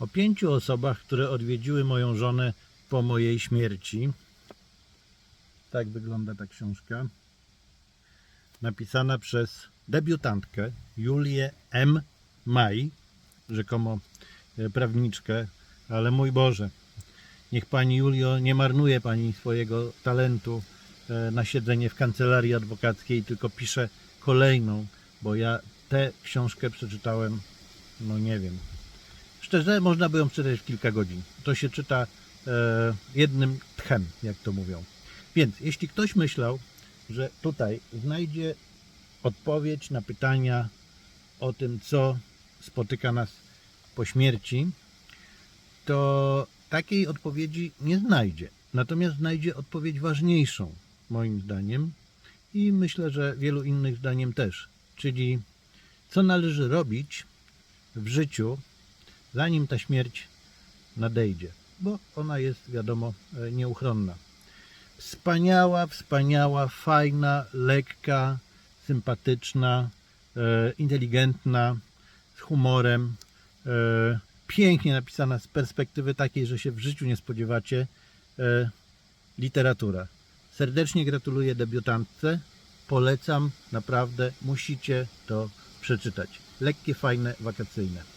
o pięciu osobach, które odwiedziły moją żonę po mojej śmierci. Tak wygląda ta książka. Napisana przez debiutantkę Julię M. Maj, rzekomo e, prawniczkę, ale mój Boże, niech Pani Julio nie marnuje Pani swojego talentu e, na siedzenie w kancelarii adwokackiej, tylko pisze kolejną, bo ja tę książkę przeczytałem, no nie wiem. Szczerze, można by ją przeczytać w kilka godzin. To się czyta e, jednym tchem, jak to mówią. Więc jeśli ktoś myślał, że tutaj znajdzie odpowiedź na pytania o tym, co spotyka nas po śmierci, to takiej odpowiedzi nie znajdzie. Natomiast znajdzie odpowiedź ważniejszą, moim zdaniem, i myślę, że wielu innych zdaniem też. Czyli co należy robić w życiu, zanim ta śmierć nadejdzie, bo ona jest, wiadomo, e, nieuchronna. Wspaniała, wspaniała, fajna, lekka, sympatyczna, e, inteligentna, z humorem, e, pięknie napisana z perspektywy takiej, że się w życiu nie spodziewacie, literatura. Serdecznie gratuluję debiutantce. Polecam, naprawdę musicie to przeczytać. Lekkie, fajne, wakacyjne.